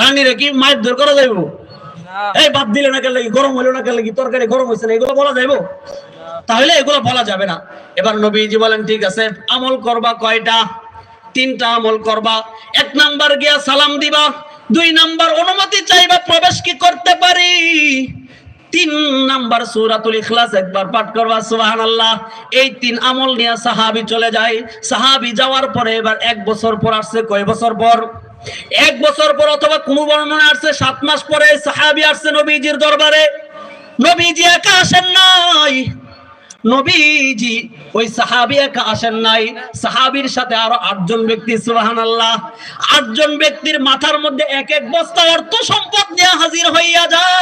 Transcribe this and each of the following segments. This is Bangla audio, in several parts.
রানীরে কি মায়ের দূর করা যাইব? এই বাদ দিলে না কেন লাগি? গরম হইল না কেন লাগি? তরকারি গরম হয়েছে না এগুলো বলা যাইব? তাহলে এগুলো বলা যাবে না। এবার নবীজি বলেন ঠিক আছে আমল করবা কয়টা? তিনটা আমল করবা। এক নাম্বার গিয়া সালাম দিবা। দুই নাম্বার অনুমতি চাইবা প্রবেশ কি করতে পারি? তিন নাম্বার সূরাতুল ইখলাস একবার পাঠ করবা সুবহানাল্লাহ। এই তিন আমল নিয়ে সাহাবী চলে যায়। সাহাবী যাওয়ার পরে এবার এক বছর পর আসছে কয় বছর পর? এক বছর পর অথবা কোন বর্ণনা আসছে, সাত মাস পরে সাহাবি আসছে নবীজির দরবারে। নবীজি একা আসেন নাই। নবীজি ওই সাহাবি একা আসেন নাই। সাহাবির সাথে আরও আটজন ব্যক্তি, সুবহানাল্লাহ। আটজন ব্যক্তির মাথার মধ্যে এক এক বস্তা অর্থ সম্পদ নিয়ে হাজির হইয়া যায়।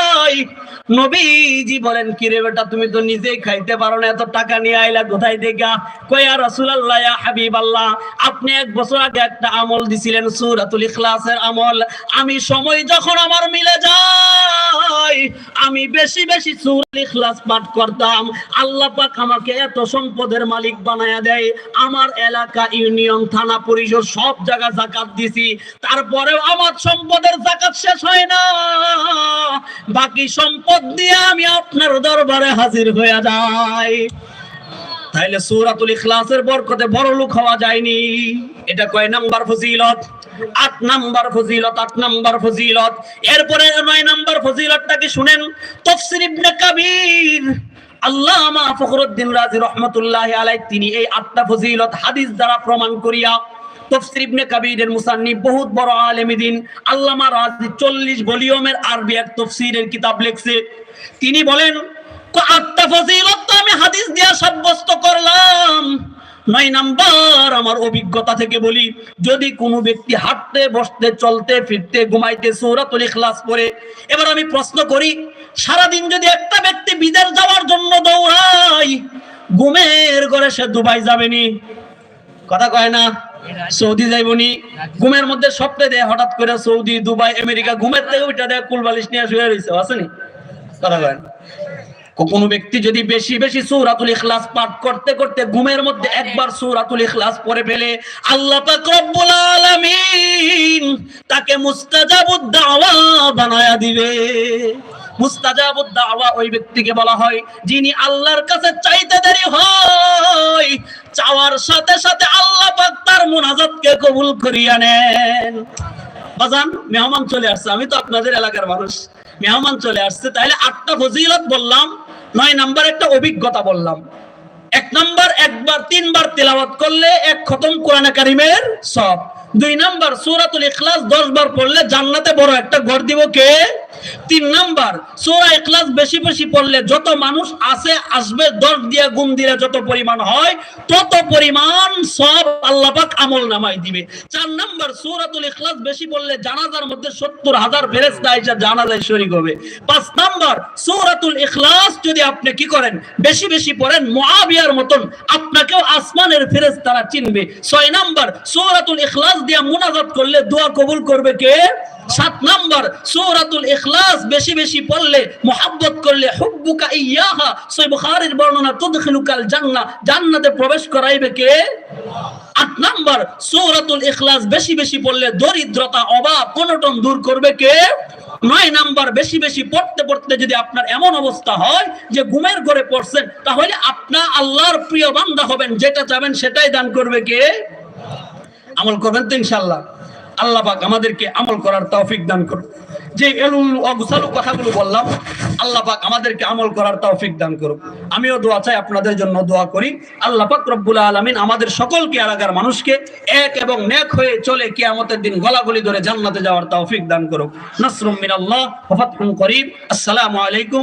নবীজি বলেন কি রে বেটা, তুমি তো নিজেই খাইতে পারো না, এত টাকা নিয়ে আইলা কোথায় থেকে কয়া রাসূলুল্লাহ, ইয়া হাবিবাল্লাহ, আপনি এক বছর আগে একটা আমল দিছিলেন, সূরাতুল ইখলাসের আমল। আমি সময় যখন আমার মিলে যায়, আমি বেশি বেশি সূরাতুল ইখলাস পাঠ করতাম। আল্লাহ পাক আমাকে এত সম্পদের মালিক বানায়া দেয়। আমার এলাকা, ইউনিয়ন, থানা, পরিষদ, সব জায়গা জাকাত দিছি। তারপরেও আমার সম্পদের জাকাত শেষ হয় না। বাকি সম্পদ দিয়ে আমি আপনার দরবারে হাজির হয়ে যাই। তাইলে সূরাতুল ইখলাসের বরকতে বড় লোক হওয়া যায়নি। এটা কয় নাম্বার ফজিলত? আট নাম্বার ফজিলত, আট নাম্বার ফজিলত। এরপরে নয় নাম্বার ফজিলতটা কি শুনেন? তাফসীর ইবনে কাবির। আল্লামা ফখরুদ্দিন রাজি রহমতুল্লাহ আলাই তিনি এই আটটা ফজিলত হাদিস দ্বারা প্রমাণ করিয়া তফসির ইবনে কাবিরের মুসান্নিফ বহুত বড় আলেম দিন আল্লামা রাজি 40 ভলিউমের আরবি এক তফসিরের কিতাব লিখছে। তিনি বলেন আটটা ফজিলত, তো আমি হাদিস দিয়া সাব্যস্ত করলাম। নয় নাম্বার, আমার অভিজ্ঞতা থেকে বলি, যদি কোনো ব্যক্তি হাঁটতে, বসতে, চলতে, ফিরতে, ঘুমাইতে সৌরাতুল ইখলাস পড়ে, এবার আমি প্রশ্ন করি, সারাদিন যদি একটা ব্যক্তি বিদেশ যাওয়ার জন্য দৌড়ায়, ঘুমের ঘরে সে দুবাই যাবেনি কথা কয় না? সৌদি যাইবনি। ঘুমের মধ্যে স্বপ্নে দেয়, হঠাৎ করে সৌদি, দুবাই, আমেরিকা, ঘুমের থেকে ওইটা দেয়, কুলবালিশ নিয়ে শুয়ে রয়েছে আসেনি? কথা কয় না। কোন ব্যক্তি যদি বেশি বেশি সূরাতুল ইখলাস পাঠ করতে করতে ঘুমের মধ্যে একবার সূরাতুল ইখলাস পড়ে ফেলে, আল্লাহ পাক রব্বুল আলামিন তাকে মুস্তাজাবুদ দাওয়া বানায়া দিবে। মুস্তাজাবুদ দাওয়া ওই ব্যক্তিকে বলা হয়, যিনি আল্লাহর কাছে চাইতে দেরি হয় চাওয়ার সাথে সাথে আল্লাহ পাক তার মুনাজাতকে কবুল করিয়া নেন। বাজান, মেহমান চলে আসছে। আমি তো আপনাদের এলাকার মানুষ। মেহমান চলে আসছে। তাহলে আটটা ফজিলত বললাম, নয় নাম্বার একটা অভিজ্ঞতা বললাম। এক নাম্বার, একবার, তিনবার তেলাওয়াত করলে এক খতম কোরআনে কারিমের সব দুই নাম্বার, সূরাতুল ইখলাস 10 বার পড়লে জান্নাতে বড় একটা ঘর দিব কে? তিন নাম্বার, সূরা ইখলাস বেশি বেশি পড়লে যত মানুষ আছে, আসবে 10 দিয়া গুণ দিলে যত পরিমাণ হয়, তত পরিমাণ সব আল্লাহ পাক আমল নামাই দিবে। চার নাম্বার, সূরাতুল ইখলাস বেশি পড়লে জানাজার মধ্যে 70 হাজার ফেরেশতা আইসা জানাজায় শরীক হবে। পাঁচ নাম্বার, সূরাতুল ইখলাস যদি আপনি কি করেন, বেশি বেশি পড়েন, মুআবিয়ার মতন আপনাকেও আসমানের ফেরেশতারা চিনবে। ছয় নাম্বার, সূরাতুল ইখলাস দিয়া মুনাজাত করলে দোয়া কবুল করবে কে? সাত নাম্বার সূরাতুল ইখলাস বেশি বেশি পড়লে, মোহাব্বত করলে, হুব্বুকা ইয়াহা সহিহ বুখারীর বর্ণনা, তুদখিলুকাল জান্নাহ, জান্নাতে প্রবেশ করাইবে কে? আট নাম্বার সূরাতুল ইখলাস বেশি বেশি পড়লে দরিদ্রতা, অভাব, অনটন দূর করবে কে? নয় নাম্বার বেশি বেশি পড়তে পড়তে যদি আপনার এমন অবস্থা হয় যে ঘুমের ঘরে পড়ছেন, তাহলে আপনি আল্লাহর প্রিয় বান্দা হবেন, যেটা চাবেন সেটাই দান করবে কে? আমল করবেন তো ইনশাল্লাহ আল্লাহ পাক আমাদেরকে আমল করার তৌফিক দান করুন। যে এলুল অগুসালু কথাগুলো বললাম, আল্লাহ পাক আমাদেরকে আমল করার তৌফিক দান করুন আমিও দোয়া চাই আপনাদের জন্য দোয়া করি। আল্লাহ পাক রব্বুল আলামিন আমাদের সকলকে এলাকার মানুষকে এক এবং নেক হয়ে চলে কিয়ামতের দিন গলাগলি ধরে জান্নাতে যাওয়ার তৌফিক দান করুক। নাসরুম মিনাল্লাহ ফাতহুন করিব আসসালামু আলাইকুম